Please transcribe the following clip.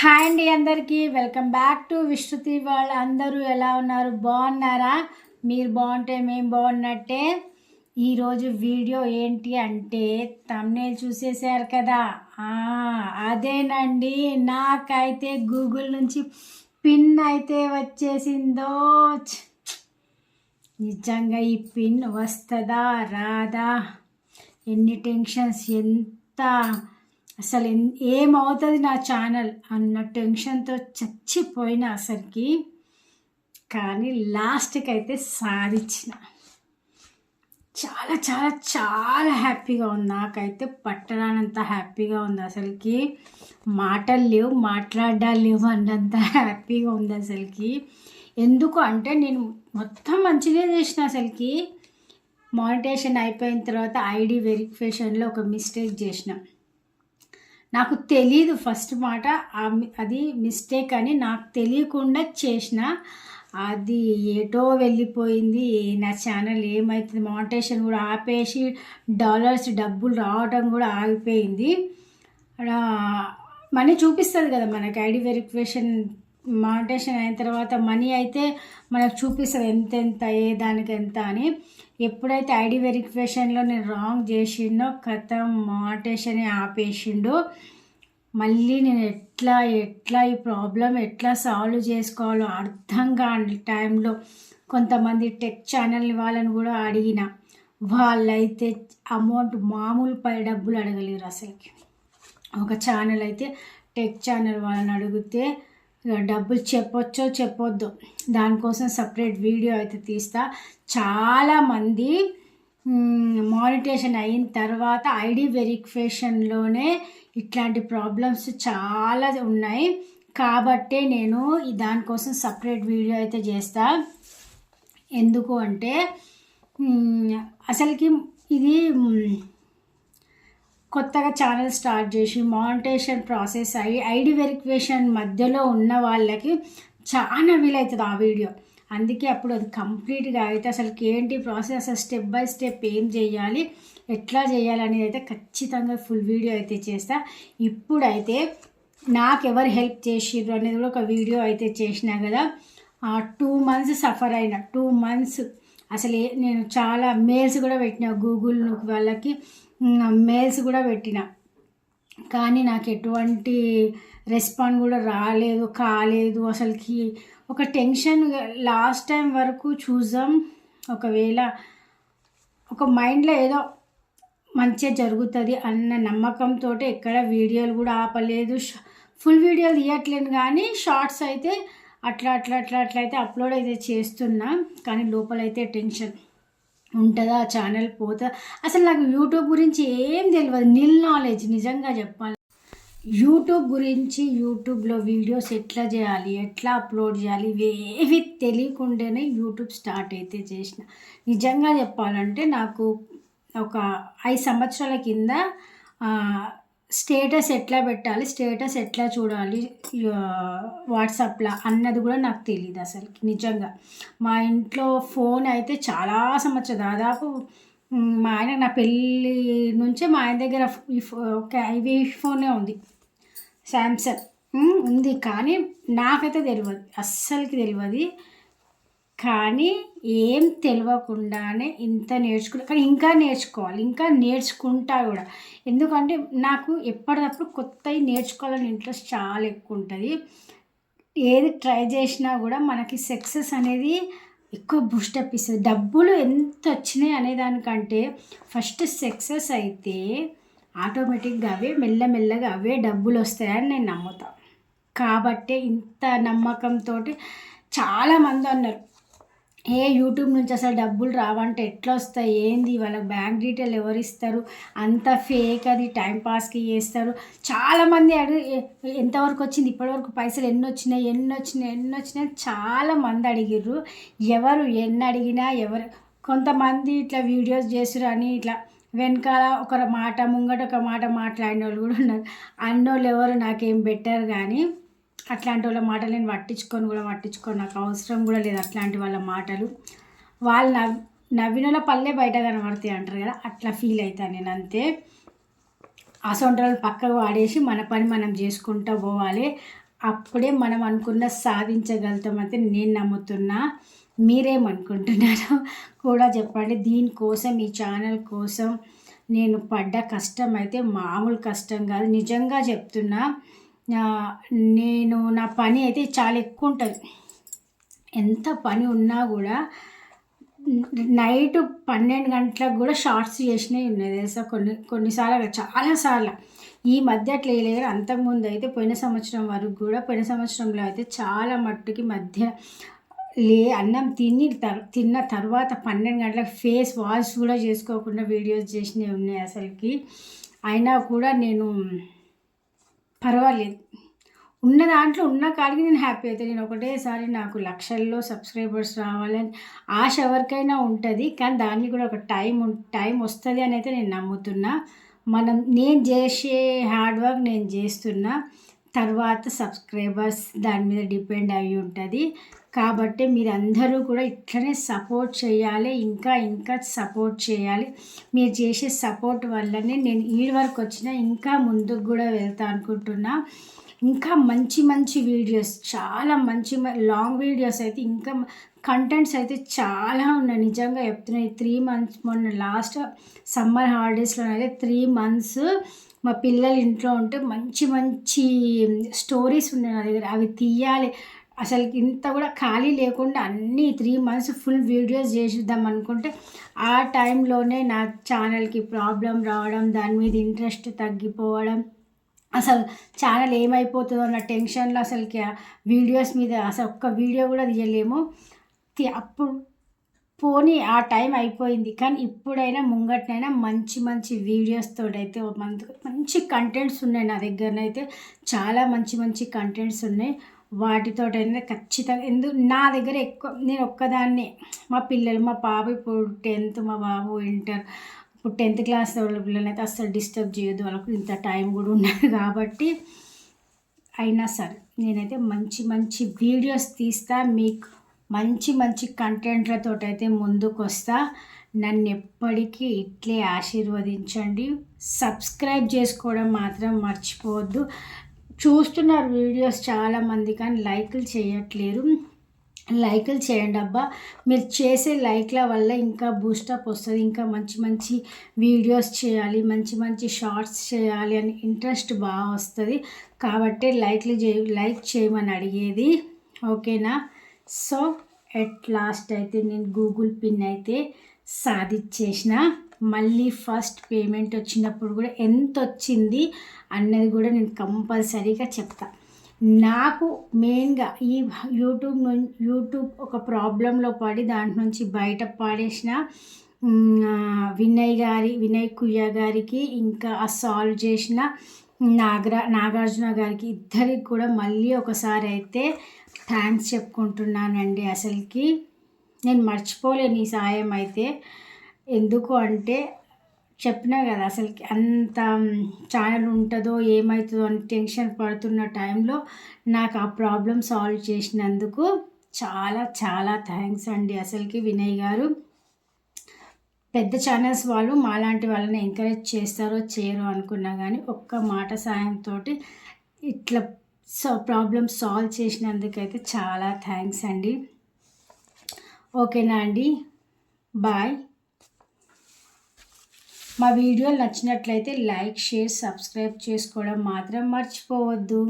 Hi అండి అందరికీ. Welcome back to Vishruti వాళ్ళు. అందరూ ఎలా ఉన్నారు? బాగున్నారా? మీరు బాగుంటే మేము బాగున్నట్టే. ఈరోజు వీడియో ఏంటి అంటే తమ్నే చూసేసారు కదా. అదేనండి. నాకైతే గూగుల్ నుంచి పిన్ అయితే వచ్చేసిందో. నిజంగా ఈ పిన్ వస్తుందా? రాదా? ఎన్ని టెన్షన్స్? ఎంత అసలు ఎన్- ఏమవుతుంది నా ఛానల్ అన్న టెన్షన్తో చచ్చిపోయిన అసలుకి. కానీ లాస్ట్కి అయితే సాధించిన. చాలా చాలా చాలా హ్యాపీగా ఉంది. నాకైతే పట్టడానంత హ్యాపీగా ఉంది అసలుకి. మాటలు లేవు మాట్లాడాలి లేవు అన్నంత హ్యాపీగా ఉంది అసలుకి. ఎందుకు అంటే నేను మొత్తం మంచిగా చేసిన అసలుకి. మానిటేషన్ అయిపోయిన తర్వాత ఐడి వెరిఫికేషన్లో ఒక మిస్టేక్ చేసిన. నాకు తెలియదు ఫస్ట్ మాట. అది మిస్టేక్ అని నాకు తెలియకుండా చేసిన. అది ఏటో వెళ్ళిపోయింది. నా ఛానల్ ఏమవుతుంది మానిటేషన్ కూడా ఆపేసి డాలర్స్ డబ్బులు రావడం కూడా ఆగిపోయింది. మనీ చూపిస్తుంది కదా మనకి. ఐడి వెరిఫికేషన్ మానిటేషన్ అయిన తర్వాత మనీ అయితే మనకు చూపిస్తుంది. ఎంత ఎంత ఏ దానికి ఎంత అని. ఎప్పుడైతే ఐడి వెరిఫికేషన్లో నేను రాంగ్ చేసిండో కథ మానిటేషన్ ఆపేసిండో. మళ్ళీ నేను ఎట్లా ఎట్లా ఈ ప్రాబ్లం ఎట్లా సాల్వ్ చేసుకోవాలో అర్థం కాని టైంలో కొంతమంది టెక్ ఛానల్ వాళ్ళని కూడా అడిగిన. వాళ్ళైతే అమౌంట్ మామూలు పై డబ్బులు అడగలేరు అసలుకి. ఒక ఛానల్ అయితే టెక్ ఛానల్ వాళ్ళని అడిగితే డబ్బులు చెప్పొచ్చో చెప్పొద్దు. దానికోసం సపరేట్ వీడియో అయితే తీస్తా. చాలామంది మానిటేషన్ అయిన తర్వాత ఐడి వెరిఫికేషన్లోనే ఇట్లాంటి ప్రాబ్లమ్స్ చాలా ఉన్నాయి. కాబట్టే నేను దానికోసం సపరేట్ వీడియో అయితే చేస్తా. ఎందుకు అంటే అసలుకి ఇది కొత్తగా ఛానల్ స్టార్ట్ చేసి మానిటేషన్ ప్రాసెస్ అయ్యి ఐడి వెరిఫికేషన్ మధ్యలో ఉన్న వాళ్ళకి చాలా వీలవుతుంది ఆ వీడియో అందుకే అప్పుడు అది కంప్లీట్గా అయితే అసలుకి ఏంటి ప్రాసెస్ అసలు స్టెప్ బై స్టెప్ ఏం చేయాలి ఎట్లా చేయాలి అనేది అయితే ఖచ్చితంగా ఫుల్ వీడియో అయితే చేస్తా. ఇప్పుడైతే నాకు ఎవరు హెల్ప్ చేసిర్రు అనేది కూడా ఒక వీడియో అయితే చేసినా కదా టూ మంత్స్ సఫర్ అయిన టూ మంత్స్ అసలు నేను చాలా మెయిల్స్ కూడా పెట్టిన గూగుల్ వాళ్ళకి. మెయిల్స్ కూడా పెట్టిన. కానీ నాకు ఎటువంటి రెస్పాండ్ కూడా రాలేదు కాలేదు. అసలుకి ఒక టెన్షన్ లాస్ట్ టైం వరకు చూసాం. ఒకవేళ ఒక మైండ్లో ఏదో మంచిగా జరుగుతుంది అన్న నమ్మకంతో ఎక్కడ వీడియోలు కూడా ఆపలేదు. ఫుల్ వీడియోలు తీయట్లేను కానీ షార్ట్స్ అయితే అట్లా అట్లా అట్లా అట్లా అయితే అప్లోడ్ అయితే చేస్తున్నా. కానీ లోపలైతే టెన్షన్. ఉంటుందా ఆ ఛానల్ పోతా? అసలు నాకు యూట్యూబ్ గురించి ఏం తెలియదు నిల్ నాలెడ్జ్ నిజంగా చెప్పాలి. యూట్యూబ్ గురించి యూట్యూబ్లో వీడియోస్ ఎట్లా చేయాలి ఎట్లా అప్లోడ్ చేయాలి ఇవేవి తెలియకుండానే యూట్యూబ్ స్టార్ట్ అయితే చేసిన. నిజంగా చెప్పాలంటే నాకు ఒక ఐదు సంవత్సరాల కింద స్టేటస్ ఎట్లా పెట్టాలి స్టేటస్ ఎట్లా చూడాలి వాట్సాప్లో అన్నది కూడా నాకు తెలియదు అసలు నిజంగా. మా ఇంట్లో ఫోన్ అయితే చాలా సంవత్సరం దాదాపు మా ఆయన నా పెళ్ళి నుంచే మా ఆయన దగ్గర ఈ ఒక ఐవి ఫోనే ఉంది శాంసంగ్. ఉంది కానీ నాకైతే తెలియదు అస్సలకి తెలియదు కానీ ఏం తెలియకుండానే ఇంత నేర్చుకున్నా కానీ ఇంకా నేర్చుకోవాలి ఇంకా నేర్చుకుంటా కూడా. ఎందుకంటే నాకు ఎప్పటికప్పుడు కొత్తవి నేర్చుకోవాలని ఇంట్రెస్ట్ చాలా ఎక్కువ ఉంటుంది. ఏది ట్రై చేసినా కూడా మనకి సక్సెస్ అనేది ఎక్కువ బూస్టప్ ఇస్తుంది. డబ్బులు ఎంత వచ్చినాయి అనే దానికంటే ఫస్ట్ సక్సెస్ అయితే ఆటోమేటిక్గా అవే మెల్లమెల్లగా అవే డబ్బులు వస్తాయని నేను నమ్ముతాను కాబట్టే ఇంత నమ్మకంతో చాలామంది అన్నారు ఏ యూట్యూబ్ నుంచి అసలు డబ్బులు రావంటే ఎట్లా వస్తాయి? ఏంది? వాళ్ళ బ్యాంక్ డీటెయిల్ ఎవరు ఇస్తారు? అంత ఫేక్ అది టైంపాస్కి చేస్తారు. చాలామంది అడిగి ఎంతవరకు వచ్చింది? ఇప్పటివరకు పైసలు ఎన్ని వచ్చినాయి ఎన్ని వచ్చినాయి ఎన్ని వచ్చినాయి చాలా మంది అడిగిర్రు. ఎవరు ఎన్ని అడిగినా ఎవరు కొంతమంది ఇట్లా వీడియోస్ చేస్తారు అని ఇట్లా వెనకాల ఒక మాట ముంగట ఒక మాట మాట్లాడిన వాళ్ళు కూడా ఉన్నారు. అన్నోళ్ళు ఎవరు నాకేం బెటర్ కానీ అట్లాంటి వాళ్ళ మాటలు నేను పట్టించుకొని కూడా పట్టించుకొని. నాకు అవసరం కూడా లేదు అట్లాంటి వాళ్ళ మాటలు. వాళ్ళు నవ్ నవ్విన పల్లె బయట కనబడతాయి అంటారు కదా అట్లా ఫీల్ అవుతాను నేను అంతే. అసొంటి పక్కకు వాడేసి మన పని మనం చేసుకుంటూ పోవాలి. అప్పుడే మనం అనుకున్న సాధించగలుగుతామైతే నేను నమ్ముతున్నా. మీరేమనుకుంటున్నారో కూడా చెప్పండి. దీనికోసం ఈ ఛానల్ కోసం నేను పడ్డ కష్టం అయితే మామూలు కష్టం కాదు. నిజంగా చెప్తున్నా నేను నా పని అయితే చాలా ఎక్కువ ఉంటుంది ఎంత పని ఉన్నా కూడా నైట్ పన్నెండు గంటలకు కూడా షార్ట్స్ చేసినవి ఉన్నాయి తెలుసా? కొన్ని కొన్నిసార్లు చాలాసార్లు ఈ మధ్య అట్లా వేయలేదు అంతకుముందు అయితే పోయిన సంవత్సరం వరకు కూడా పోయిన సంవత్సరంలో అయితే చాలా మట్టుకి మధ్య లే అన్నం తిని తిన్న తర్వాత పన్నెండు గంటలకు ఫేస్ వాష్ కూడా చేసుకోకుండా వీడియోస్ చేసినవి ఉన్నాయి అసలుకి. అయినా కూడా నేను పర్వాలేదు. ఉన్న దాంట్లో ఉన్న కాడికి నేను హ్యాపీ అవుతాను నేను ఒకటేసారి నాకు లక్షల్లో సబ్స్క్రైబర్స్ రావాలని ఆశ ఎవరికైనా ఉంటుంది కానీ దాన్ని కూడా ఒక టైం టైం వస్తుంది అని అయితే నేను నమ్ముతున్నా. మనం నేను చేసే హార్డ్ వర్క్ నేను చేస్తున్నా. తర్వాత సబ్స్క్రైబర్స్ దాని మీద డిపెండ్ అయి ఉంటుంది. కాబట్టి మీరందరూ కూడా ఇట్లనే సపోర్ట్ చేయాలి ఇంకా ఇంకా సపోర్ట్ చేయాలి. మీరు చేసే సపోర్ట్ వల్లనే నేను ఈ వరకు వచ్చిన ఇంకా ముందుకు కూడా వెళ్తా అనుకుంటున్నా. ఇంకా మంచి మంచి వీడియోస్ చాలా మంచి లాంగ్ వీడియోస్ అయితే ఇంకా కంటెంట్స్ అయితే చాలా ఉన్నాయి. నిజంగా చెప్తున్నాయి త్రీ మంత్స్ మొన్న లాస్ట్ సమ్మర్ హాలిడేస్లో అయితే త్రీ మంత్స్ మా పిల్లలు ఇంట్లో ఉంటే మంచి మంచి స్టోరీస్ ఉన్నాయి నా దగ్గర. అవి తీయాలి. అసలు ఇంత కూడా ఖాళీ లేకుండా అన్ని త్రీ మంత్స్ ఫుల్ వీడియోస్ చేసిద్దాం అనుకుంటే ఆ టైంలోనే నా ఛానల్కి ప్రాబ్లం రావడం దాని మీద ఇంట్రెస్ట్ తగ్గిపోవడం. అసలు ఛానల్ ఏమైపోతుందో అన్న టెన్షన్లో అసలుకి వీడియోస్ మీద అసలు ఒక్క వీడియో కూడా తీయలేము. అప్పుడు పోనీ ఆ టైం అయిపోయింది. కానీ ఇప్పుడైనా ముంగట్నైనా మంచి మంచి వీడియోస్తో అయితే మంచి కంటెంట్స్ ఉన్నాయి నా దగ్గరనైతే. చాలా మంచి మంచి కంటెంట్స్ ఉన్నాయి. వాటితోటైనా ఖచ్చితంగా ఎందు నా దగ్గర ఎక్కువ నేను ఒక్కదాన్నే. మా పిల్లలు మా పాప ఇప్పుడు టెన్త్ మా బాబు ఇంటర్. ఇప్పుడు టెన్త్ క్లాస్ వాళ్ళ పిల్లలైతే అయితే అస్సలు డిస్టర్బ్ చేయొద్దు. వాళ్ళకు ఇంత టైం కూడా ఉండదు కాబట్టి అయినా సరే నేనైతే మంచి మంచి వీడియోస్ తీస్తా. మీకు మంచి మంచి కంటెంట్లతో అయితే ముందుకు వస్తా నన్ను ఎప్పటికీ ఇట్లే ఆశీర్వదించండి. సబ్స్క్రైబ్ చేసుకోవడం మాత్రం మర్చిపోవద్దు. చూస్తున్నారు వీడియోస్ చాలామంది కానీ లైక్లు చేయట్లేరు. లైక్లు చేయండి అబ్బా. మీరు చేసే లైక్ల వల్ల ఇంకా బూస్టప్ వస్తుంది. ఇంకా మంచి మంచి వీడియోస్ చేయాలి మంచి మంచి షార్ట్స్ చేయాలి అని ఇంట్రెస్ట్ బాగా వస్తుంది. కాబట్టి లైక్లు చే లైక్ చేయమని అడిగేది. ఓకేనా? సో ఎట్ లాస్ట్ అయితే నేను గూగుల్ పిన్ అయితే సాధించేసిన. మళ్ళీ ఫస్ట్ పేమెంట్ వచ్చినప్పుడు కూడా ఎంత వచ్చింది అన్నది కూడా నేను కంపల్సరీగా చెప్తా. నాకు మెయిన్గా ఈ యూట్యూబ్ యూట్యూబ్ ఒక ప్రాబ్లంలో పడి దాంట్ నుంచి బయట పాడేసిన వినయ్ గారి వినయ్ కుయ్య గారికి ఇంకా ఆ సాల్వ్ చేసిన నాగరా నాగార్జున గారికి ఇద్దరికి కూడా మళ్ళీ ఒకసారి అయితే థ్యాంక్స్ చెప్పుకుంటున్నానండి అసలుకి. నేను మర్చిపోలేను ఈ సాయం అయితే. ఎందుకు అంటే చెప్పినా కదా అసలుకి అంత ఛానల్ ఉంటుందో ఏమవుతుందో అని టెన్షన్ పడుతున్న టైంలో నాకు ఆ ప్రాబ్లం సాల్వ్ చేసినందుకు చాలా చాలా థ్యాంక్స్ అండి అసలుకి వినయ్ గారు. పెద్ద ఛానల్స్ వాళ్ళు మాలాంటి వాళ్ళని ఎంకరేజ్ చేస్తారో చేయరో అనుకున్నా కానీ ఒక్క మాట సాయంతో ఇట్లా సో ప్రాబ్లమ్ సాల్వ్ చేసినందుకైతే చాలా థ్యాంక్స్ అండి. ఓకేనా అండి? బాయ్. మా వీడియోలు నచ్చినట్లయితే లైక్ షేర్ సబ్స్క్రైబ్ చేసుకోవడం మాత్రం మర్చిపోవద్దు.